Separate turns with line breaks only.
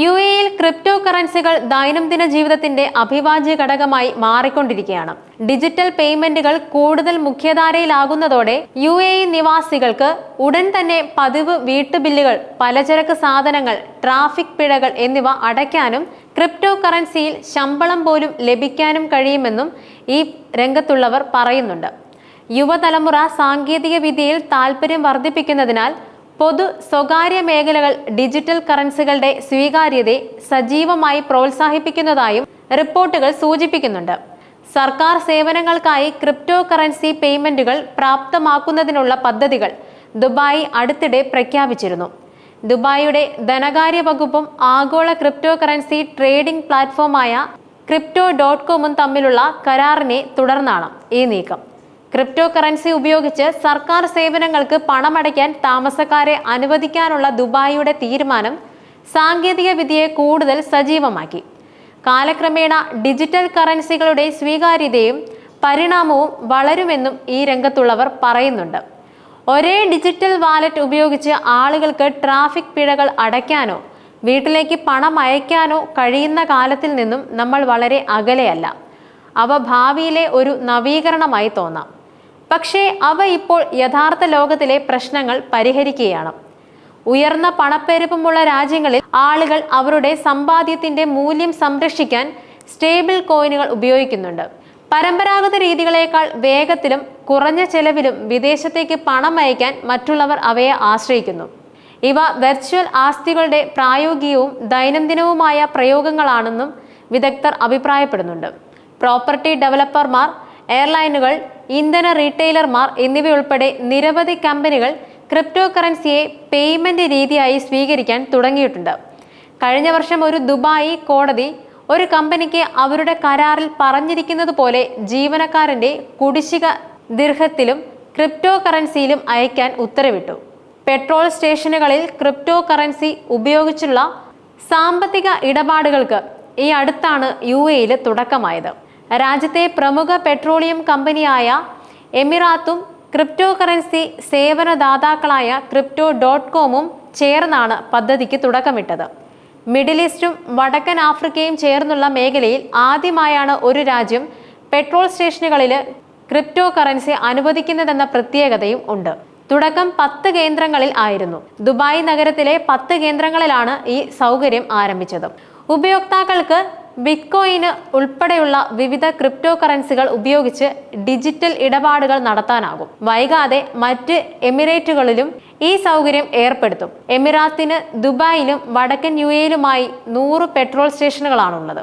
U എയിൽ crypto കറൻസികൾ ദൈനംദിന ജീവിതത്തിന്റെ അഭിവാജ്യ ഘടകമായി മാറിക്കൊണ്ടിരിക്കുകയാണ്. ഡിജിറ്റൽ പേയ്മെന്റുകൾ കൂടുതൽ മുഖ്യധാരയിലാകുന്നതോടെ യു എ ഇ നിവാസികൾക്ക് ഉടൻ തന്നെ പതിവ് വീട്ടുബില്ലുകൾ പലചരക്ക് സാധനങ്ങൾ ട്രാഫിക് പിഴകൾ എന്നിവ അടയ്ക്കാനും ക്രിപ്റ്റോ കറൻസിയിൽ ശമ്പളം പോലും ലഭിക്കാനും കഴിയുമെന്നും ഈ രംഗത്തുള്ളവർ പറയുന്നുണ്ട്. യുവതലമുറ സാങ്കേതിക വിദ്യയിൽ താൽപ്പര്യം വർദ്ധിപ്പിക്കുന്നതിനാൽ പൊതു സ്വകാര്യ മേഖലകൾ ഡിജിറ്റൽ കറൻസികളുടെ സ്വീകാര്യതയെ സജീവമായി പ്രോത്സാഹിപ്പിക്കുന്നതായും റിപ്പോർട്ടുകൾ സൂചിപ്പിക്കുന്നുണ്ട്. സർക്കാർ സേവനങ്ങൾക്കായി ക്രിപ്റ്റോ കറൻസി പേയ്മെന്റുകൾ പ്രാപ്തമാക്കുന്നതിനുള്ള പദ്ധതികൾ ദുബായ് അടുത്തിടെ പ്രഖ്യാപിച്ചിരുന്നു. ദുബായിയുടെ ധനകാര്യ വകുപ്പും ആഗോള ക്രിപ്റ്റോ കറൻസി ട്രേഡിംഗ് പ്ലാറ്റ്ഫോമായ ക്രിപ്റ്റോ ഡോട്ട് കോമും തമ്മിലുള്ള കരാറിനെ തുടർന്നാണ് ഈ നീക്കം. ക്രിപ്റ്റോ കറൻസി ഉപയോഗിച്ച് സർക്കാർ സേവനങ്ങൾക്ക് പണമടയ്ക്കാൻ താമസക്കാരെ അനുവദിക്കാനുള്ള ദുബായിയുടെ തീരുമാനം സാങ്കേതിക വിദ്യയെ കൂടുതൽ സജീവമാക്കി. കാലക്രമേണ ഡിജിറ്റൽ കറൻസികളുടെ സ്വീകാര്യതയും പരിണാമവും വളരുമെന്നും ഈ രംഗത്തുള്ളവർ പറയുന്നുണ്ട്. ഒരേ ഡിജിറ്റൽ വാലറ്റ് ഉപയോഗിച്ച് ആളുകൾക്ക് ട്രാഫിക് പിഴകൾ അടയ്ക്കാനോ വീട്ടിലേക്ക് പണം അയക്കാനോ കഴിയുന്ന കാലത്തിൽ നിന്നും നമ്മൾ വളരെ അകലെയല്ല. അവ ഭാവിയിലെ ഒരു നവീകരണമായി തോന്നാം. പക്ഷേ അവ ഇപ്പോൾ യഥാർത്ഥ ലോകത്തിലെ പ്രശ്നങ്ങൾ പരിഹരിക്കുകയാണ്. ഉയർന്ന പണപ്പെരുപ്പമുള്ള രാജ്യങ്ങളിൽ ആളുകൾ അവരുടെ സമ്പാദ്യത്തിന്റെ മൂല്യം സംരക്ഷിക്കാൻ സ്റ്റേബിൾ കോയിനുകൾ ഉപയോഗിക്കുന്നുണ്ട്. പരമ്പരാഗത രീതികളേക്കാൾ വേഗത്തിലും കുറഞ്ഞ ചെലവിലും വിദേശത്തേക്ക് പണം അയക്കാൻ മറ്റുള്ളവർ അവയെ ആശ്രയിക്കുന്നു. ഇവ വെർച്വൽ ആസ്തികളുടെ പ്രായോഗികവും ദൈനംദിനവുമായ പ്രയോഗങ്ങളാണെന്നും വിദഗ്ധർ അഭിപ്രായപ്പെടുന്നുണ്ട്. പ്രോപ്പർട്ടി ഡെവലപ്പർമാർ എയർലൈനുകൾ ഇന്ധന റീറ്റെയിലർമാർ എന്നിവയുൾപ്പെടെ നിരവധി കമ്പനികൾ ക്രിപ്റ്റോ കറൻസിയെ പേയ്മെന്റ് രീതിയായി സ്വീകരിക്കാൻ തുടങ്ങിയിട്ടുണ്ട്. കഴിഞ്ഞ വർഷം ഒരു ദുബായി കോടതി ഒരു കമ്പനിക്ക് അവരുടെ കരാറിൽ പറഞ്ഞിരിക്കുന്നത് പോലെ ജീവനക്കാരന്റെ കുടിശ്ശിക ദീർഘത്തിലും ക്രിപ്റ്റോ കറൻസിയിലും അയക്കാൻ ഉത്തരവിട്ടു. പെട്രോൾ സ്റ്റേഷനുകളിൽ ക്രിപ്റ്റോ കറൻസി ഉപയോഗിച്ചുള്ള സാമ്പത്തിക ഇടപാടുകൾക്ക് ഈ അടുത്താണ് യു എയിൽ തുടക്കമായത്. രാജ്യത്തെ പ്രമുഖ പെട്രോളിയം കമ്പനിയായ എമിറാത്തും ക്രിപ്റ്റോ കറൻസി സേവനദാതാക്കളായ ക്രിപ്റ്റോ ഡോട്ട് കോമും ചേർന്നാണ് പദ്ധതിക്ക് തുടക്കമിട്ടത്. മിഡിൽ ഈസ്റ്റും വടക്കൻ ആഫ്രിക്കയും ചേർന്നുള്ള മേഖലയിൽ ആദ്യമായാണ് ഒരു രാജ്യം പെട്രോൾ സ്റ്റേഷനുകളിൽ ക്രിപ്റ്റോ കറൻസി അനുവദിക്കുന്നതെന്ന പ്രത്യേകതയും ഉണ്ട്. തുടക്കം പത്ത് കേന്ദ്രങ്ങളിൽ ആയിരുന്നു. ദുബായ് നഗരത്തിലെ പത്ത് കേന്ദ്രങ്ങളിലാണ് ഈ സൗകര്യം ആരംഭിച്ചത്. ഉപയോക്താക്കൾക്ക് ബിറ്റ്കോയിന് ഉൾപ്പെടെയുള്ള വിവിധ ക്രിപ്റ്റോ കറൻസികൾ ഉപയോഗിച്ച് ഡിജിറ്റൽ ഇടപാടുകൾ നടത്താനാകും. വൈകാതെ മറ്റ് എമിറേറ്റുകളിലും ഈ സൗകര്യം ഏർപ്പെടുത്തും. എമിറാത്തിന് ദുബായിലും വടക്കൻ യു എയിലുമായി നൂറ് പെട്രോൾ സ്റ്റേഷനുകളാണുള്ളത്.